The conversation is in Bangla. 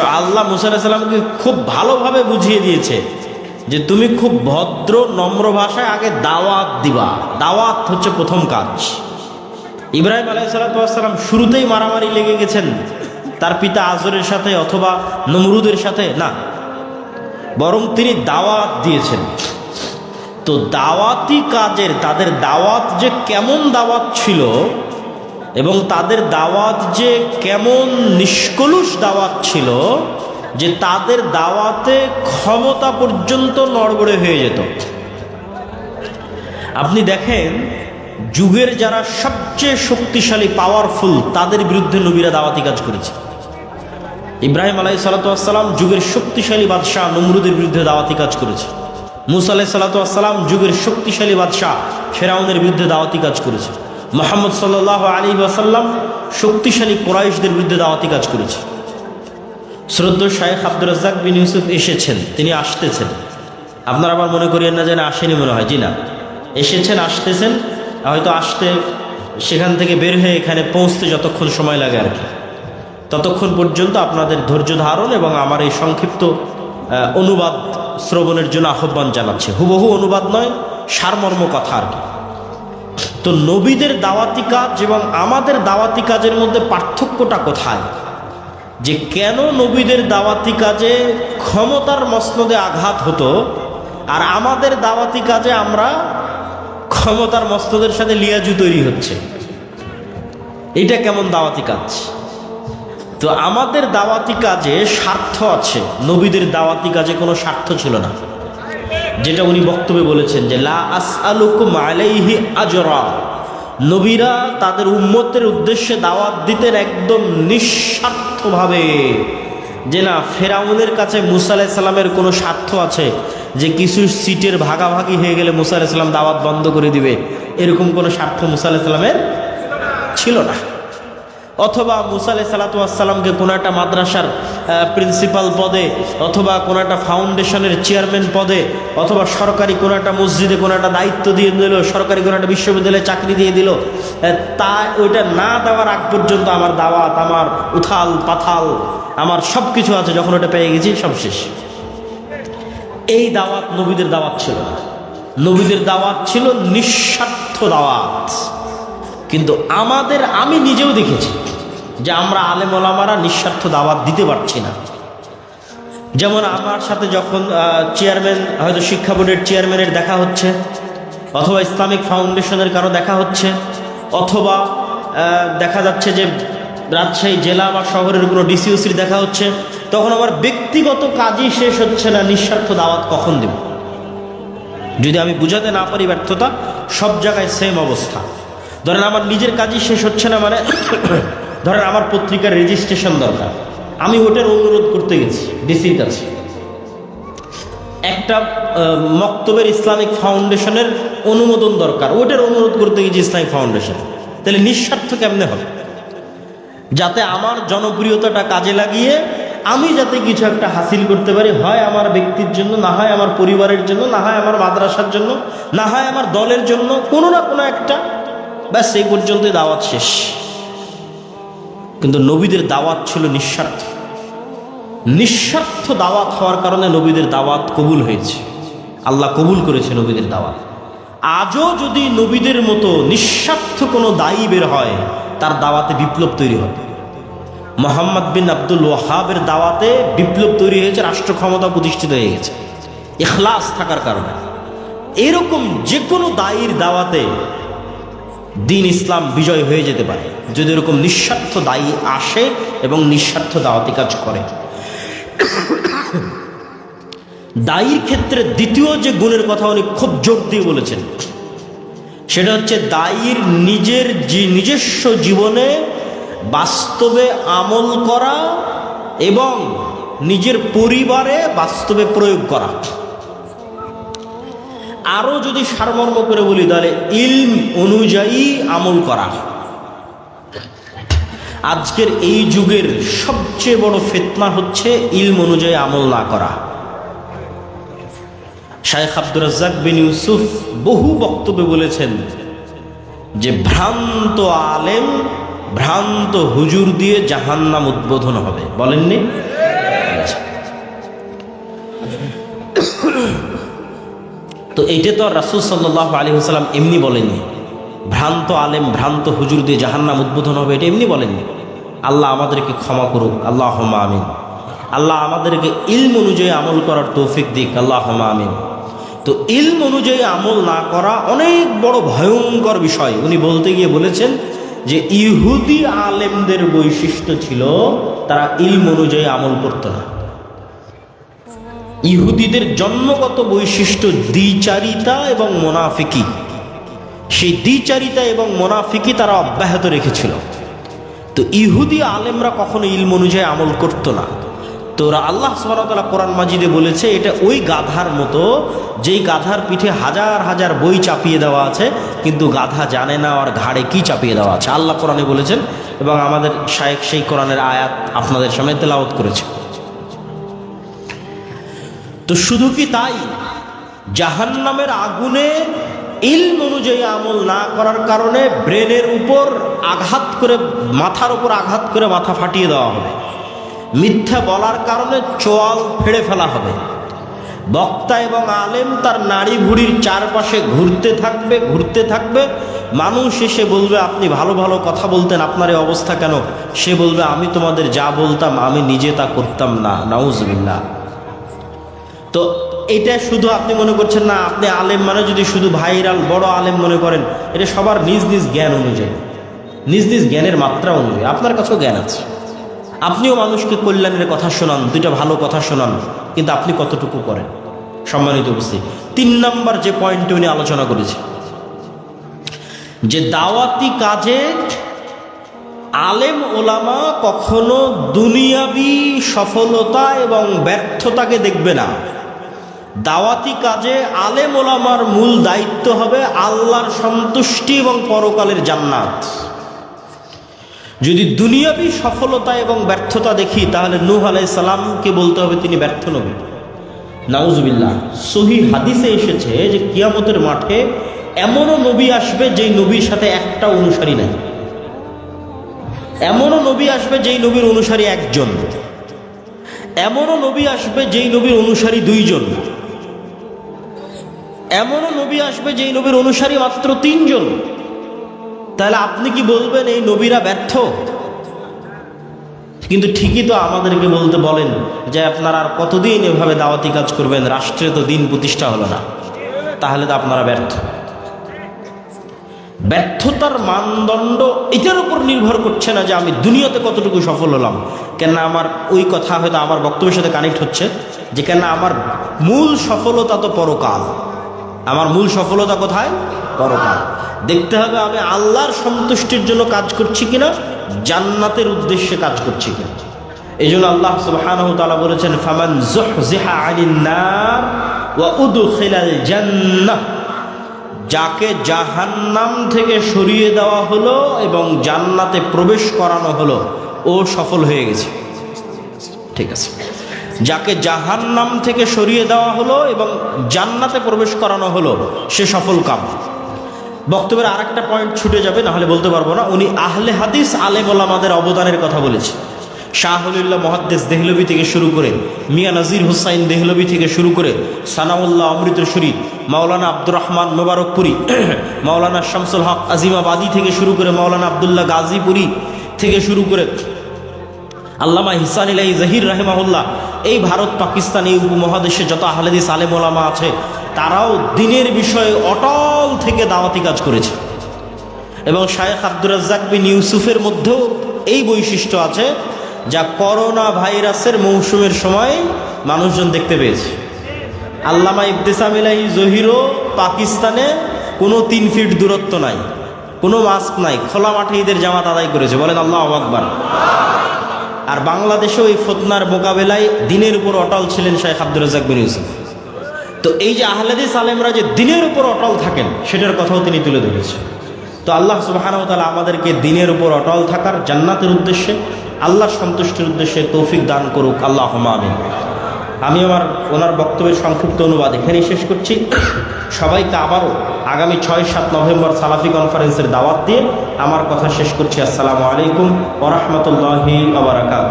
আল্লাহ মুসা সাল্লামকে খুব ভালোভাবে বুঝিয়ে দিয়েছে যে তুমি খুব ভদ্র, নম্র ভাষায় আগে দাওয়াত দিবা। দাওয়াত হচ্ছে প্রথম কাজ। ইব্রাহিম আলাইসালাম শুরুতেই মারামারি লেগে গেছেন। তার পিতা আজরের সাথে অথবা নমরুদের সাথে, না। বরং তিনি দাওয়াত দিয়েছেন। তো দাওয়াতি কাজের, তাদের দাওয়াত যে কেমন দাওয়াত ছিল এবং তাদের দাওয়াত যে কেমন নিষ্কলুষ দাওয়াত ছিল, যে তাদের দাওয়াতে ক্ষমতা পর্যন্ত নড়বড়ে হয়ে যেত। আপনি দেখেন, যুগের যারা সবচেয়ে শক্তিশালী পাওয়ারফুল তাদের বিরুদ্ধে নবীরা দাওয়াতি কাজ করেছে। ইব্রাহিম আলাই সালাতাম যুগের শক্তিশালী বাদশাহ নমরুদের বিরুদ্ধে দাওয়াতি কাজ করেছে। মুসা আলাই সালাতাম যুগের শক্তিশালী বাদশাহ ফেরাউনের বিরুদ্ধে দাওয়াতি কাজ করেছে। মোহাম্মদ সাল্লাহ আলী ওয়াসাল্লাম শক্তিশালী কোরাইশদের বিরুদ্ধে দাওয়াতি কাজ করেছে। শ্রদ্ধ শাহেখ আব্দুর রাজ্জাক বিন ইউসুফ এসেছেন, তিনি আসতেছেন। আপনারা আবার মনে করিয়েন না যেন আসেনি মনে হয়, জি না। এসেছেন, আসতেছেন, হয়তো আসতে সেখান থেকে বের হয়ে এখানে পৌঁছতে যতক্ষণ সময় লাগে আর কি। ততক্ষণ পর্যন্ত আপনাদের ধৈর্য ধারণ এবং আমার এই সংক্ষিপ্ত অনুবাদ শ্রবণের জন্য আহ্বান জানাচ্ছে। হুবহু অনুবাদ নয়, সারমর্ম কথা আর কি। তো নবীদের দাওয়াতি কাজ এবং আমাদের দাওয়াতি কাজের মধ্যে পার্থক্যটা কোথায়? যে কেন নবীদের দাওয়াতি কাজে ক্ষমতার মসনদে আঘাত হতো আর আমাদের দাওয়াতি কাজে আমরা ক্ষমতার মস্তদের সাথে লিয়াজু তৈরি হচ্ছে? এটা কেমন দাওয়াতি কাজ? তো আমাদের দাওয়াতি কাজে স্বার্থ আছে, নবীদের দাওয়াতি কাজে কোনো স্বার্থ ছিল না। যেটা উনি বক্তব্যে বলেছেন যে, লা আসআলুকুম আলাইহি আজরা। নবীরা তাদের উম্মতের উদ্দেশ্যে দাওয়াত দিতেন একদম নিঃস্বার্থভাবে। যে না, ফেরাউনের কাছে মুসা আলাইহিস সালামের কোনো স্বার্থ আছে যে কিছু সিটের ভাগাভাগি হয়ে গেলে মুসা আলাইহিস সালাম দাওয়াত বন্ধ করে দিবে? এরকম কোনো স্বার্থ মুসা আলাইহিস সালামের ছিল না। অথবা মুসা আলাই সালাতামকে কোনো একটা মাদ্রাসার প্রিন্সিপাল পদে অথবা কোনো একটা ফাউন্ডেশনের চেয়ারম্যান পদে অথবা সরকারি কোনো একটা মসজিদে কোনো একটা দায়িত্ব দিয়ে দিল, সরকারি কোনো একটা বিশ্ববিদ্যালয়ে চাকরি দিয়ে দিল তা ওইটা না দেওয়ার আগ পর্যন্ত আমার দাওয়াত, আমার উথাল পাথাল, আমার সব কিছু আছে, যখন ওটা পেয়ে গেছি সব শেষ। এই দাওয়াত নবীদের দাওয়াত ছিল নবীদের দাওয়াত ছিল নিঃস্বার্থ দাওয়াত। কিন্তু আমাদের আমি নিজেও দেখেছি। যে আমরা আলেম ওলামারা নিঃস্বার্থ দাওয়াত দিতে পারছি না। যেমন আমার সাথে যখন চেয়ারম্যান হয়তো শিক্ষা বোর্ডের চেয়ারম্যানের দেখা হচ্ছে, অথবা ইসলামিক ফাউন্ডেশনের কারও দেখা হচ্ছে, অথবা দেখা যাচ্ছে যে রাজশাহী জেলা বা শহরের কোনো ডিসিওসির দেখা হচ্ছে, তখন আমার ব্যক্তিগত কাজই শেষ হচ্ছে না, নিঃস্বার্থ দাওয়াত কখন দেব? যদি আমি বুঝাতে না পারি ব্যর্থতা, সব জায়গায় সেম অবস্থা। ধরেন আমার নিজের কাজই শেষ হচ্ছে না মানে ধরেন আমার পত্রিকার রেজিস্ট্রেশন দরকার। আমি ওটার অনুরোধ করতে গেছি ডিসির কাছে একটা মক্তবের ইসলামিক ফাউন্ডেশনের অনুমোদন দরকার। ওটার অনুরোধ করতে গেছি ইসলামিক ফাউন্ডেশন তাহলে নিঃস্বার্থ কেমনে হবে? যাতে আমার জনপ্রিয়তাটা কাজে লাগিয়ে আমি যাতে কিছু একটা হাসিল করতে পারি, হয় আমার ব্যক্তির জন্য, না হয় আমার পরিবারের জন্য, না হয় আমার মাদ্রাসার জন্য, না হয় আমার দলের জন্য, কোনো না কোনো একটা। ব্যাস, এই পর্যন্তই দাওয়াত শেষ। কিন্তু নবীদের দাওয়াত ছিল নিঃস্বার্থ। নিঃস্বার্থ দাওয়াত হওয়ার কারণে নবীদের দাওয়াত কবুল হয়েছে। আল্লাহ কবুল করেছে নবীদের দাওয়াত। আজও যদি নবীদের মতো নিঃস্বার্থ কোনো দায়ী বের হয়, তার দাওয়াতে বিপ্লব তৈরি হবে। মোহাম্মদ বিন আব্দুল ওয়াহাবের দাওয়াতে বিপ্লব তৈরি হয়েছে, রাষ্ট্র ক্ষমতা প্রতিষ্ঠিত হয়ে গেছে। এখলাস থাকার কারণে। এরকম যে কোনো দায়ীর দাওয়াতে দিন ইসলাম বিজয় হয়ে যেতে পারে। যদি এরকম নিঃস্বার্থ দায়ী আসে এবং নিঃস্বার্থ দাওয়াতি কাজ করে। দায়ীর ক্ষেত্রে দ্বিতীয় যে গুণের কথা উনি খুব জোর দিয়ে বলেছেন, সেটা হচ্ছে দায়ীর নিজের নিজস্ব জীবনে বাস্তবে আমল করা এবং নিজের পরিবারে বাস্তবে প্রয়োগ করা। আরও যদি সারমর্ম করে বলি, তাহলে ইলম অনুযায়ী আমল করা। আজকের এই যুগের সবচেয়ে বড় ফেতনা হচ্ছে ইলম অনুযায়ী আমল না করা। শায়েখ আব্দুর রাজ্জাক বিন ইউসুফ বহু বক্তব্যে বলেছেন যে, ভ্রান্ত আলেম ভ্রান্ত হুজুর দিয়ে জাহান্নাম উদ্বোধন হবে। বলেননি? তো এইটা তো আর রাসুল সাল্লাহ আলী হাসালাম এমনি বলেননি। ভ্রান্ত আলেম, ভ্রান্ত হুজুর দিয়ে জাহান্নাম উদ্বোধন হবে, এটা এমনি বলেননি। আল্লাহ আমাদেরকে ক্ষমা করুক আল্লাহ আমিন। আল্লাহ আমাদেরকে ইলম অনুযায়ী আমল করার তৌফিক দিক আল্লাহ আমিন। তো ইলম অনুযায়ী আমল না করা অনেক বড় ভয়ঙ্কর বিষয়। উনি বলতে গিয়ে বলেছেন যে ইহুদি আলেমদের বৈশিষ্ট্য ছিল, তারা ইলম অনুযায়ী আমল করতো না। ইহুদিদের জন্মগত বৈশিষ্ট্য দ্বিচারিতা এবং মোনাফিকি। সেই দ্বিচারিতা এবং মোনাফিকি তারা অব্যাহত রেখেছিল। তো ইহুদি আলেমরা কখনো ইলম অনুযায়ী আমল করতো না। তো ওরা আল্লাহ সুবাহতাল্লাহ কোরআন মাজিদে বলেছে, এটা ওই গাধার মতো যেই গাধার পিঠে হাজার হাজার বই চাপিয়ে দেওয়া আছে, কিন্তু গাধা জানে না আর ঘাড়ে কি চাপিয়ে দেওয়া আছে। আল্লাহ কোরআনে বলেছেন এবং আমাদের শায়েক সেই কোরআনের আয়াত আপনাদের সামনে তেলাওত করেছে। তো শুধু কি তাই? জাহান্নামের আগুনে ইলম অনুযায়ী আমল না করার কারণে ব্রেনের উপর আঘাত করে, মাথার উপর আঘাত করে মাথা ফাটিয়ে দেওয়া হবে। মিথ্যা বলার কারণে চোয়াল ফেড়ে ফেলা হবে। বক্তা এবং আলেম তার নাড়ি ভুড়ির চারপাশে ঘুরতে থাকবে ঘুরতে থাকবে। মানুষ এসে বলবে, আপনি ভালো ভালো কথা বলতেন, আপনার এই অবস্থা কেন? সে বলবে, আমি তোমাদের যা বলতাম, আমি নিজে তা করতাম না নাউজবিল্লা তো এটা শুধু আপনি মনে করছেন না, আপনি আলেম মানে যদি শুধু ভাইরাল বড় আলেম মনে করেন, এটা সবার নিজ নিজ জ্ঞান অনুযায়ী, নিজ নিজ জ্ঞানের মাত্রা অনুযায়ী, আপনার কাছেও জ্ঞান আছে। আপনিও মানুষকে কল্যাণের কথা শোনান, দুইটা ভালো কথা শোনান, কিন্তু আপনি কতটুকু করেন? সম্মানিত উপস্থিত। তিন নাম্বার যে পয়েন্টে উনি আলোচনা করেছে, যে দাওয়াতি কাজে আলেম ওলামা কখনো দুনিয়াবি সফলতা এবং ব্যর্থতাকে দেখবে না। দাওয়াতি কাজে আলেম ওলামার মূল দায়িত্ব হবে আল্লাহর সন্তুষ্টি এবং পরকালের জান্নাত। যদি দুনিয়াবি সফলতা এবং ব্যর্থতা দেখি, তাহলে নূহ আলাই সালামকে বলতে হবে তিনি ব্যর্থ নবী। নাউজবিল্লাহ, সহি হাদিসে এসেছে যে কিয়ামতের মাঠে এমনও নবী আসবে যেই নবীর সাথে একটা অনুসারী নাই। এমনও নবী আসবে যেই নবীর অনুসারী একজন। এমনও নবী আসবে যেই নবীর অনুসারী দুইজন। এমনও নবী আসবে যেই নবীর অনুসারী মাত্র তিনজন। তাহলে আপনি কি বলবেন এই নবীরা ব্যর্থ? কিন্তু ঠিকই তো আমাদেরকে বলতে বলেন যে আপনারা আর কতদিন এভাবে দাওয়াতি কাজ করবেন? রাষ্ট্রে তো দিন প্রতিষ্ঠা হলো না। তাহলে তো আপনারা ব্যর্থ। ব্যর্থতার মানদণ্ড এটার উপর নির্ভর করছে না যে আমি দুনিয়াতে কতটুকু সফল হলাম। কেন আমার ওই কথা হয়তো আমার বক্তব্যের সাথে কানেক্ট হচ্ছে যে কেন আমার মূল সফলতা তো পরকাল। আমার মূল সফলতা কোথায়? পরকাল। দেখতে হবে আমি আল্লাহর সন্তুষ্টির জন্য কাজ করছি কিনা, জান্নাতের উদ্দেশ্যে কাজ করছি কিনা। এই জন্য আল্লাহ সুবহানাহু তাআলা বলেছেন, ফামান জুহজিহা আনিন নার ওয়া উদখিলাল জান্নাহ। যাকে জাহান্নাম থেকে সরিয়ে দেওয়া হলো এবং জান্নাতে প্রবেশ করানো হলো, ও সফল হয়ে গেছে। ঠিক আছে। যাকে জাহান্নাম থেকে সরিয়ে দেওয়া হলো এবং জান্নাতে প্রবেশ করানো হলো, সে সফল কাম। বক্তব্যের আর একটা পয়েন্ট ছুটে যাবে, নাহলে বলতে পারব না। উনি আহলে হাদিস আলেম আমাদের অবদানের কথা বলেছে। শাহুল্লাহ মহাদ্দেশ দেহলবি থেকে শুরু করে, মিয়া নাজির হুসাইন দেহলবি থেকে শুরু করে, সানাউল্লাহ অমৃতসরী মাওলানা আব্দুর রহমান মোবারকপুরি, মাওলানা শামসুল হক আজিমাবাদী থেকে শুরু করে, মাওলানা আবদুল্লাহ গাজীপুরি থেকে শুরু করে আল্লামা হিসান ইলাই জাহির রাহেমাহুল্লাহ, এই ভারত, পাকিস্তান, এই উপমহাদেশে যত আহলেদিস আলেম ওলামা আছে, তারাও দিনের বিষয়ে অটল থেকে দাওয়াতি কাজ করেছে। এবং শায়েখ আব্দুর রাজ্জাক বিন ইউসুফের মধ্যেও এই বৈশিষ্ট্য আছে, যা করোনা ভাইরাসের মৌসুমের সময় মানুষজন দেখতে পেয়েছে। আল্লামা ইবতেসাম ইলাহি জহিরও পাকিস্তানে কোনো তিন ফিট দূরত্ব নাই, কোনো মাস্ক নাই, খোলা মাঠে ঈদের জামাত আদায় করেছে। বলেন আল্লাহ আকবর। আর বাংলাদেশেও এই ফতনার মোকাবেলায় দিনের উপর অটল ছিলেন শেখ আব্দুর রাজাক বিন ইউসুফ। তো এই যে আহলাদিস সালেমরা যে দিনের উপর অটল থাকেন, সেটার কথাও তিনি তুলে ধরেছেন। তো আল্লাহ সুবাহানাও তালা আমাদেরকে দিনের উপর অটল থাকার জান্নাতের উদ্দেশ্যে আল্লাহ সন্তুষ্টির উদ্দেশ্যে তৌফিক দান করুক। আল্লাহ আমিন। আমি আমার ওনার বক্তব্যের সংক্ষিপ্ত অনুবাদ এখানেই শেষ করছি। সবাইকে আবারও আগামী ছয় সাত নভেম্বর সালাফি কনফারেন্সের দাওয়াত দিয়ে আমার কথা শেষ করছি। আসসালামু আলাইকুম ওরহমতুল্লাহি আবরাকাত